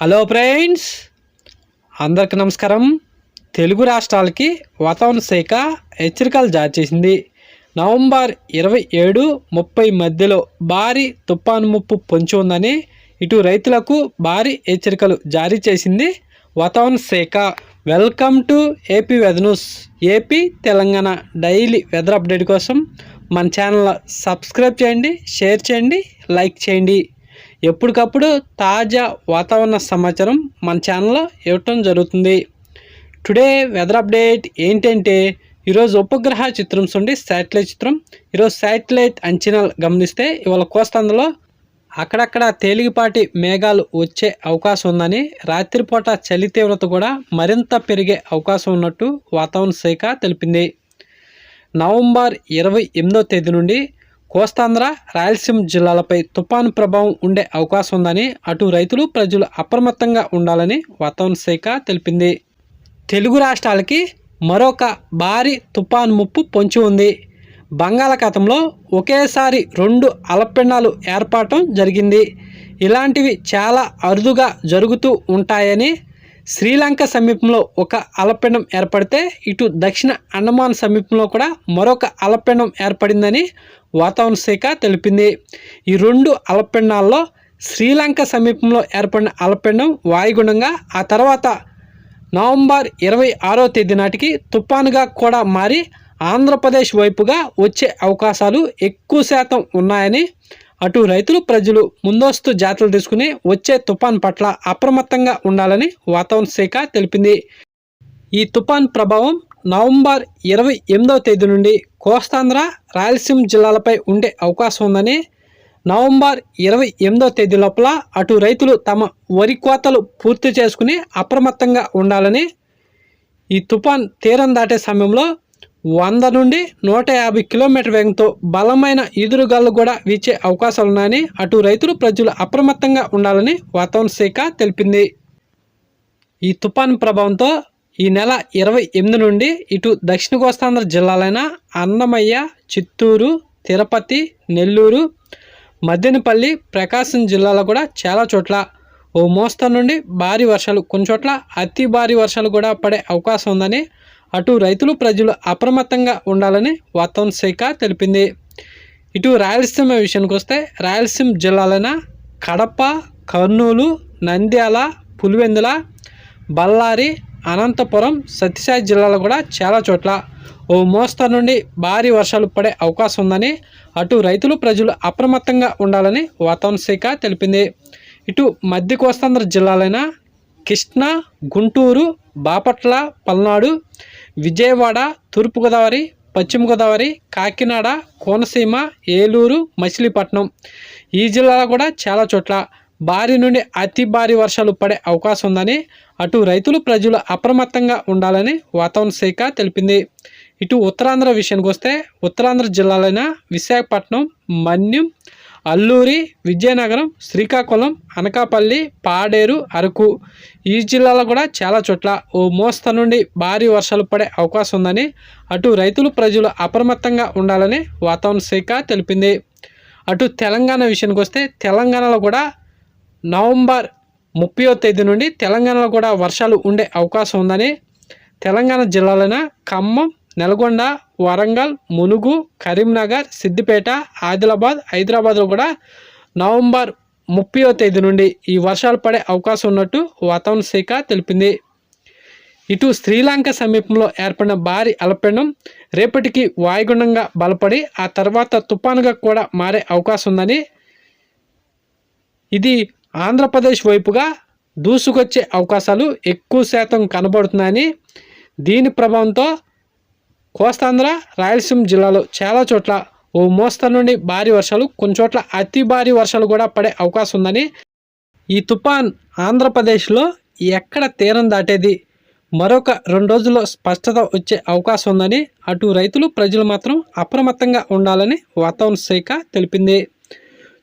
Hello friends అందరికి నమస్కారం. తెలుగు రాష్ట్రాలకి వాతావరణ శాఖ హెచ్చరికలు జారీ చేసింది. నవంబర్ ఇరవై ఏడు ముప్పై మధ్యలో భారీ తుపాను ముప్పు పొంచి ఉందని ఇటు రైతులకు భారీ హెచ్చరికలు జారీ చేసింది వాతావరణ శాఖ. Welcome to AP weather news. AP Telangana daily weather update కోసం మన ఛానల్ సబ్స్క్రైబ్ చేయండి షేర్ చేయండి లైక్ చేయండి. ఎప్పటికప్పుడు తాజా వాతావరణ సమాచారం మన ఛానల్లో ఇవ్వటం జరుగుతుంది. టుడే వెదర్ అప్డేట్ ఏంటంటే ఈరోజు ఉపగ్రహ చిత్రం నుండి శాటిలైట్ చిత్రం ఈరోజు శాటిలైట్ అంచనాలు గమనిస్తే ఇవాళ కోస్తాంధ్రలో అక్కడక్కడ తేలికపాటి మేఘాలు వచ్చే అవకాశం ఉందని రాత్రిపూట చలి తీవ్రత కూడా మరింత పెరిగే అవకాశం ఉన్నట్టు వాతావరణ శాఖ తెలిపింది. నవంబర్ ఇరవై ఎనిమిదో తేదీ నుండి కోస్తాంధ్ర రాయలసీమ జిల్లాలపై తుపాను ప్రభావం ఉండే అవకాశం ఉందని అటు రైతులు ప్రజలు అప్రమత్తంగా ఉండాలని వాతావరణ శాఖ తెలిపింది. తెలుగు రాష్ట్రాలకి మరొక భారీ తుపాను ముప్పు పొంచి ఉంది. బంగాళాఖాతంలో ఒకేసారి రెండు అలపిండాలు ఏర్పడటం జరిగింది. ఇలాంటివి చాలా అరుదుగా జరుగుతూ ఉంటాయని శ్రీలంక సమీపంలో ఒక అలపిండం ఏర్పడితే ఇటు దక్షిణ అండమాన్ సమీపంలో కూడా మరొక అలపిండం ఏర్పడిందని వాతావరణ శాఖ తెలిపింది. ఈ రెండు అలపిండాల్లో శ్రీలంక సమీపంలో ఏర్పడిన అలపిండం వాయుగుణంగా ఆ తర్వాత నవంబర్ ఇరవై ఆరో తేదీ నాటికి తుఫానుగా కూడా మారి ఆంధ్రప్రదేశ్ వైపుగా వచ్చే అవకాశాలు ఎక్కువ శాతం ఉన్నాయని అటు రైతులు ప్రజలు ముందస్తు జాతలు తీసుకుని వచ్చే తుఫాన్ పట్ల అప్రమత్తంగా ఉండాలని వాతావరణ శాఖ తెలిపింది. ఈ తుఫాన్ ప్రభావం నవంబర్ ఇరవై ఎనిమిదవ తేదీ నుండి కోస్తాంధ్ర రాయలసీమ జిల్లాలపై ఉండే అవకాశం ఉందని నవంబర్ ఇరవై ఎనిమిదవ తేదీ లోపల అటు రైతులు తమ వరి కోతలు పూర్తి చేసుకుని అప్రమత్తంగా ఉండాలని ఈ తుఫాన్ తీరం దాటే సమయంలో వంద నుండి నూట యాభై కిలోమీటర్ వేగంతో బలమైన ఈదురుగాలు కూడా వీచే అవకాశాలున్నాయని అటు రైతులు ప్రజలు అప్రమత్తంగా ఉండాలని వాతావరణ శాఖ తెలిపింది. ఈ తుఫాను ప్రభావంతో ఈ నెల ఇరవై ఎనిమిది నుండి ఇటు దక్షిణ కోస్తాంధ్ర జిల్లాలైన అన్నమయ్య చిత్తూరు తిరుపతి నెల్లూరు మద్దెనపల్లి ప్రకాశం జిల్లాలో కూడా చాలా చోట్ల ఓ మోస్తరు నుండి భారీ వర్షాలు కొన్ని చోట్ల అతి భారీ వర్షాలు కూడా పడే అవకాశం ఉందని అటు రైతులు ప్రజలు అప్రమత్తంగా ఉండాలని వాతావరణ శాఖ తెలిపింది. ఇటు రాయలసీమ విషయానికి వస్తే రాయలసీమ జిల్లాలైన కడప కర్నూలు నంద్యాల పులివెందుల బళ్ళారి అనంతపురం సత్యసాయి జిల్లాలో కూడా చాలా చోట్ల ఓ మోస్తరు నుండి భారీ వర్షాలు పడే అవకాశం ఉందని అటు రైతులు ప్రజలు అప్రమత్తంగా ఉండాలని వాతావరణ శాఖ తెలిపింది. ఇటు మధ్య కోస్తాంధ్ర జిల్లాలైన కృష్ణా గుంటూరు బాపట్ల పల్నాడు విజయవాడ తూర్పుగోదావరి పశ్చిమ గోదావరి కాకినాడ కోనసీమ ఏలూరు మచిలీపట్నం. ఈ జిల్లాలో కూడా చాలా చోట్ల భారీ నుండి అతి భారీ వర్షాలు పడే అవకాశం ఉందని అటు రైతులు ప్రజలు అప్రమత్తంగా ఉండాలని వాతావరణ శాఖ తెలిపింది. ఇటు ఉత్తరాంధ్ర విషయానికి వస్తే ఉత్తరాంధ్ర జిల్లాలైన విశాఖపట్నం మన్యం అల్లూరి విజయనగరం శ్రీకాకుళం అనకాపల్లి పాడేరు అరకు. ఈ జిల్లాలో కూడా చాలా చోట్ల ఓ మోస్త నుండి భారీ వర్షాలు పడే అవకాశం ఉందని అటు రైతులు ప్రజలు అప్రమత్తంగా ఉండాలని వాతావరణ శాఖ తెలిపింది. అటు తెలంగాణ విషయానికి వస్తే తెలంగాణలో కూడా నవంబర్ ముప్పయో తేదీ నుండి తెలంగాణలో కూడా వర్షాలు ఉండే అవకాశం ఉందని తెలంగాణ జిల్లాలైన ఖమ్మం నల్గొండ వరంగల్ మునుగు కరీంనగర్ సిద్దిపేట ఆదిలాబాద్ హైదరాబాద్లో కూడా నవంబర్ ముప్పయో తేదీ నుండి ఈ వర్షాలు పడే అవకాశం ఉన్నట్టు వాతావరణ శాఖ తెలిపింది. ఇటు శ్రీలంక సమీపంలో ఏర్పడిన భారీ అలపెండం రేపటికి వాయుగుండంగా బలపడి ఆ తర్వాత తుఫానుగా కూడా మారే అవకాశం ఉందని ఇది ఆంధ్రప్రదేశ్ వైపుగా దూసుకొచ్చే అవకాశాలు ఎక్కువ శాతం కనబడుతున్నాయని దీని ప్రభావంతో కోస్తాంధ్ర రాయలసీమ జిల్లాలో చాలా చోట్ల ఓ మోస్తరు నుండి భారీ వర్షాలు కొన్ని చోట్ల అతి భారీ వర్షాలు కూడా పడే అవకాశం ఉందని ఈ తుఫాన్ ఆంధ్రప్రదేశ్లో ఎక్కడ తీరం దాటేది? మరొక రెండు రోజుల్లో స్పష్టత వచ్చే అవకాశం ఉందని అటు రైతులు ప్రజలు మాత్రం అప్రమత్తంగా ఉండాలని వాతావరణ శాఖ తెలిపింది.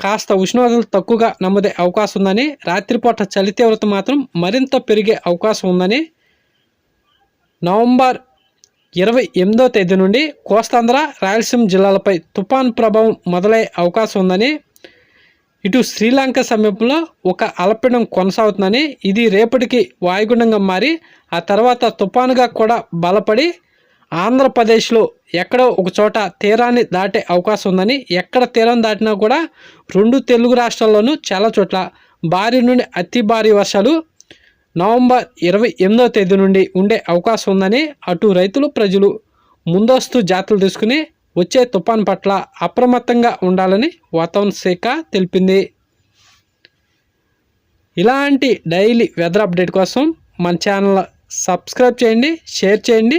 కాస్త ఉష్ణోగ్రతలు తక్కువగా నమోదే అవకాశం ఉందని రాత్రిపూట చలి తీవ్రత మాత్రం మరింత పెరిగే అవకాశం ఉందని నవంబర్ ఇరవై ఎనిమిదో తేదీ నుండి కోస్తాంధ్ర రాయలసీమ జిల్లాలపై తుఫాన్ ప్రభావం మొదలయ్యే అవకాశం ఉందని ఇటు శ్రీలంక సమీపంలో ఒక అలపిండం కొనసాగుతుందని ఇది రేపటికి వాయుగుండంగా మారి ఆ తర్వాత తుఫానుగా కూడా బలపడి ఆంధ్రప్రదేశ్లో ఎక్కడో ఒక చోట తీరాన్ని దాటే అవకాశం ఉందని ఎక్కడ తీరం దాటినా కూడా రెండు తెలుగు రాష్ట్రాల్లోనూ చాలా చోట్ల భారీ నుండి అతి భారీ వర్షాలు నవంబర్ ఇరవై ఎనిమిదవ తేదీ నుండి ఉండే అవకాశం ఉందని అటు రైతులు ప్రజలు ముందస్తు జాతులు తీసుకుని వచ్చే తుఫాన్ పట్ల అప్రమత్తంగా ఉండాలని వాతావరణ శాఖ తెలిపింది. ఇలాంటి డైలీ వెదర్ అప్డేట్ కోసం మన ఛానల్ సబ్స్క్రైబ్ చేయండి షేర్ చేయండి.